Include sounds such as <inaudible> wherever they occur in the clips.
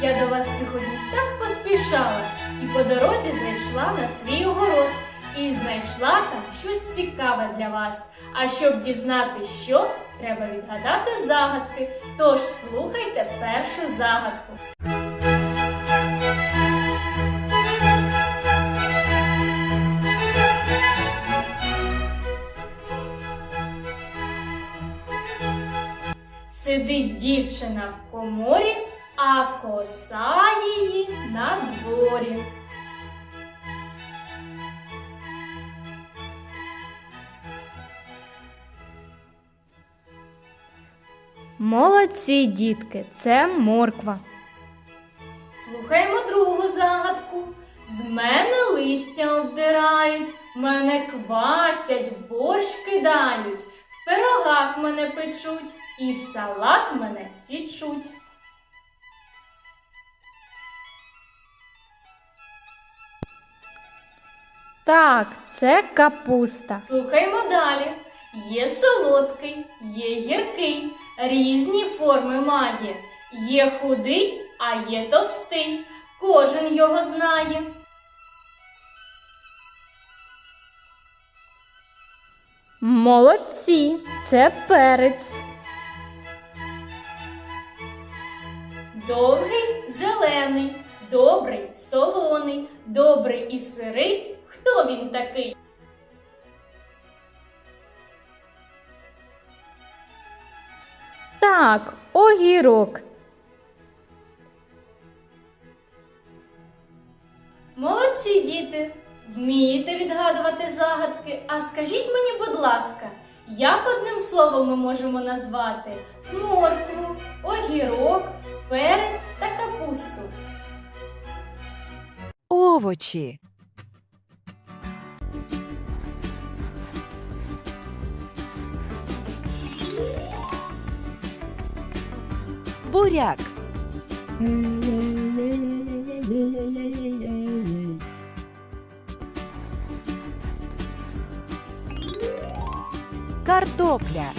Я до вас сьогодні так поспішала і по дорозі зайшла на свій огород і знайшла там щось цікаве для вас. А щоб дізнати, що, треба відгадати загадки. Тож слухайте першу загадку. Сидить дівчина в коморі, а коса її на дворі. Молодці, дітки, це морква. Слухаємо другу загадку. З мене листя обдирають, мене квасять, в борщ кидають, в пирогах мене печуть і в салат мене січуть. Так, це капуста. Слухаємо далі. Є солодкий, є гіркий, різні форми має. Є худий, а є товстий. Кожен його знає. Молодці, це перець. Довгий, зелений, добрий, солоний, добрий і сирий. Хто він такий? Так, огірок. Молодці діти! Вмієте відгадувати загадки. А скажіть мені, будь ласка, як одним словом ми можемо назвати моркву, огірок, перець та капусту? Овочі. Буряк. Картопля.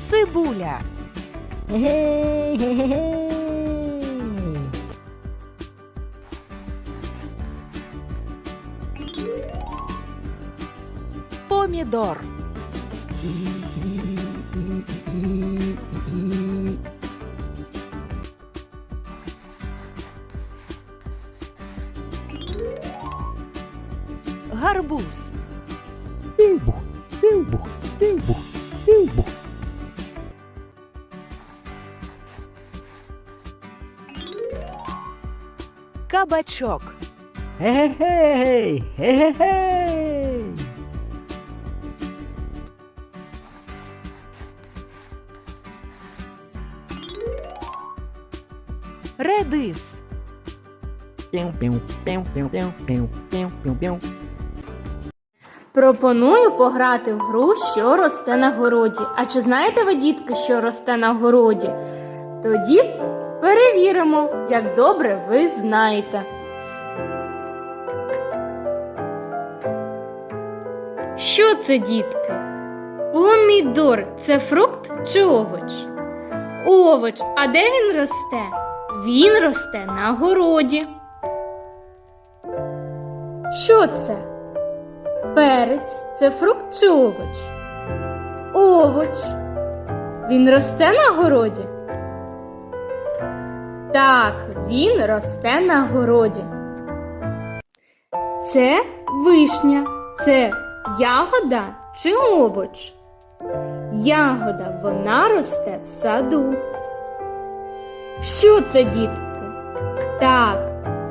Цибуля. <laughs> Помідор. Гарбуз. Півбух, півбух, півбух, півбух. Кабачок. Гей-гей, гей-гей. Піу. Пропоную пограти в гру, що росте на городі. А чи знаєте ви, дітки, що росте на городі? Тоді перевіримо, як добре ви знаєте. Що це, дітки? Помідор це фрукт чи овоч? Овоч, а де він росте? Він росте на городі. Що це? Перець це фрукт чи овоч? Овоч. Він росте на городі? Так, він росте на городі. Це вишня. Це ягода чи овоч? Ягода, вона росте в саду. Що це, дітки? Так,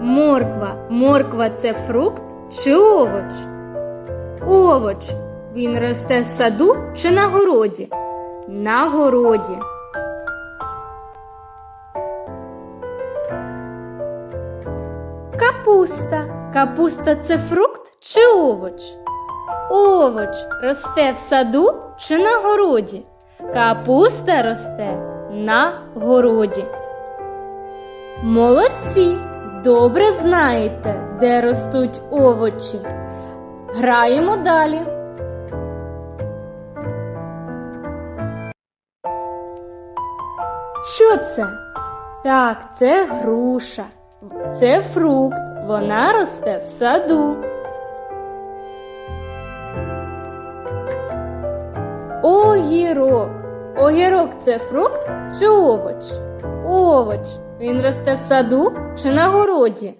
морква. Морква це фрукт чи овоч? Овоч. Він росте в саду чи на городі? На городі. Капуста. Капуста це фрукт чи овоч? Овоч росте в саду чи на городі? Капуста росте на городі. Молодці! Добре знаєте, де ростуть овочі. Граємо далі. Що це? Так, це груша. Це фрукт. Вона росте в саду. Огірок. Огірок це фрукт чи овоч? Овоч. Він росте в саду чи на городі?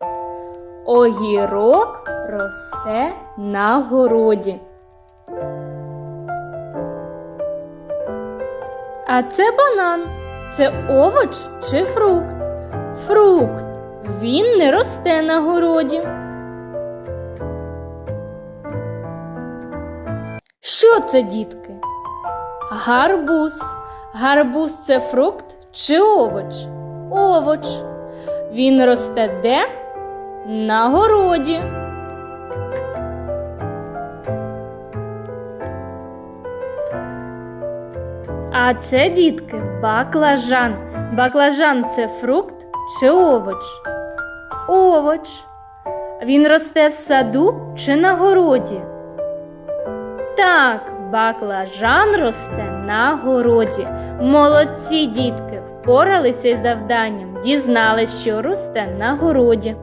Огірок росте на городі. А це банан. Це овоч чи фрукт? Фрукт. Він не росте на городі. Що це, дітки? Гарбуз. Гарбуз це фрукт чи овоч? Овоч. Він росте де? На городі. А це, дітки, баклажан. Баклажан це фрукт чи овоч? Овоч. Він росте в саду чи на городі? Так, баклажан росте на городі. Молодці дітки, впоралися із завданням, дізнались, що росте на городі.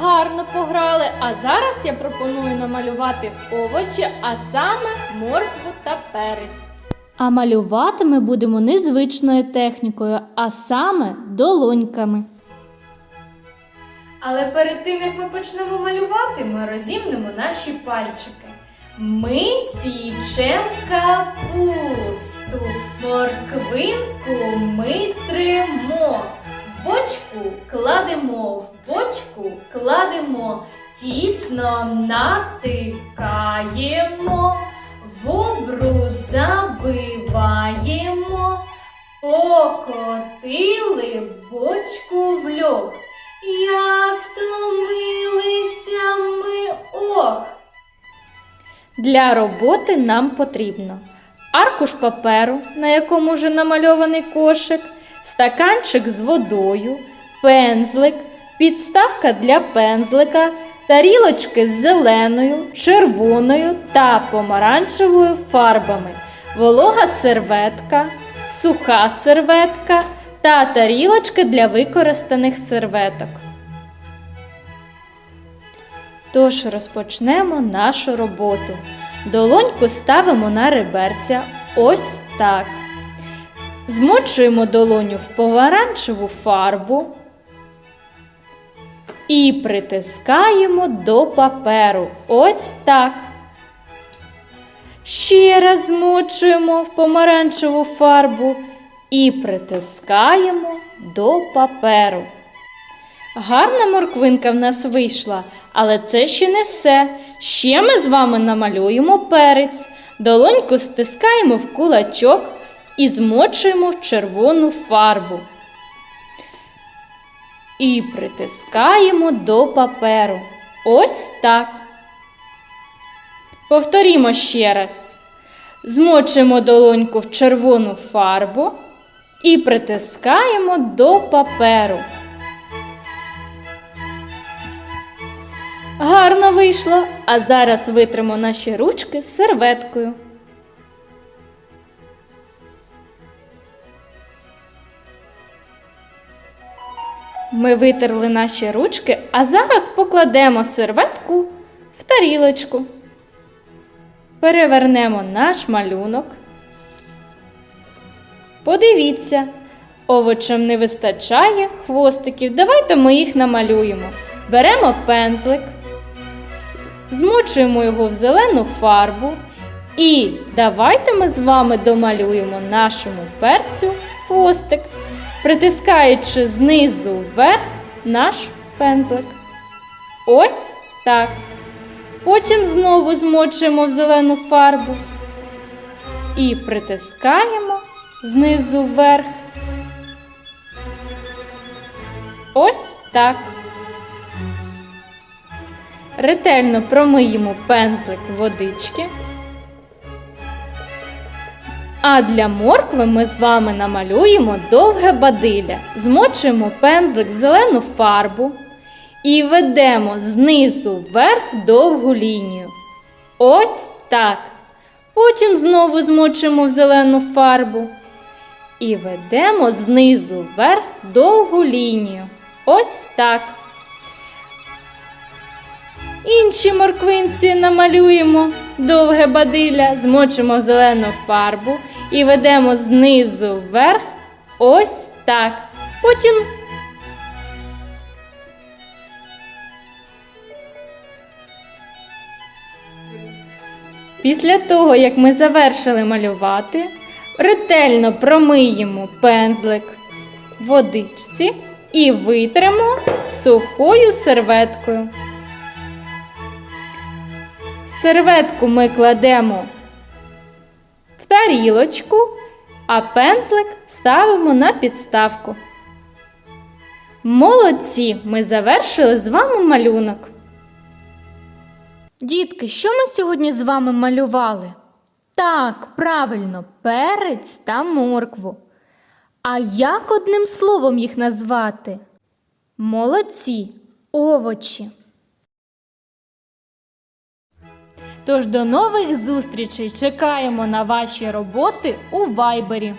Гарно пограли, а зараз я пропоную намалювати овочі, а саме моркву та перець. А малювати ми будемо незвичною технікою, а саме долоньками. Але перед тим як ми почнемо малювати, ми розімнемо наші пальчики. Ми січем капусту, морквинку ми тримо. В бочку кладемо, в бочку кладемо, тісно натикаємо, в обруд забиваємо, покотили бочку в льох. Як втомилися ми ох. Для роботи нам потрібно аркуш паперу, на якому вже намальований кошик, стаканчик з водою, пензлик, підставка для пензлика, тарілочки з зеленою, червоною та помаранчевою фарбами, волога серветка, суха серветка та тарілочки для використаних серветок. Тож розпочнемо нашу роботу. Долоньку ставимо на реберця ось так. Змочуємо долоню в помаранчеву фарбу і притискаємо до паперу. Ось так. Ще раз змочуємо в помаранчеву фарбу і притискаємо до паперу. Гарна морквинка в нас вийшла, але це ще не все. Ще ми з вами намалюємо перець, долоньку стискаємо в кулачок і змочуємо в червону фарбу. І притискаємо до паперу. Ось так. Повторімо ще раз. Змочуємо долоньку в червону фарбу і притискаємо до паперу. Гарно вийшло, а зараз витримо наші ручки серветкою. Ми витерли наші ручки, а зараз покладемо серветку в тарілочку. Перевернемо наш малюнок. Подивіться, овочам не вистачає хвостиків. Давайте ми їх намалюємо. Беремо пензлик, змочуємо його в зелену фарбу. І давайте ми з вами домалюємо нашому перцю хвостик, притискаючи знизу вверх наш пензлик. Ось так. Потім знову змочуємо в зелену фарбу і притискаємо знизу вверх. Ось так. Ретельно промиємо пензлик водички. А для моркви ми з вами намалюємо довге бадилля, змочимо пензлик в зелену фарбу і ведемо знизу вверх довгу лінію. Ось так. Потім знову змочимо в зелену фарбу і ведемо знизу вверх довгу лінію. Ось так. Інші морквинці намалюємо довге бадилля, змочимо в зелену фарбу і ведемо знизу вверх. Ось так. Потім Після того, як ми завершили малювати, ретельно промиємо пензлик водичці і витримо сухою серветкою. Серветку ми кладемо в тарілочку, а пензлик ставимо на підставку. Молодці! Ми завершили з вами малюнок. Дітки, що ми сьогодні з вами малювали? Так, правильно, перець та моркву. А як одним словом їх назвати? Молодці, овочі. Тож до нових зустрічей чекаємо на ваші роботи у вайбері.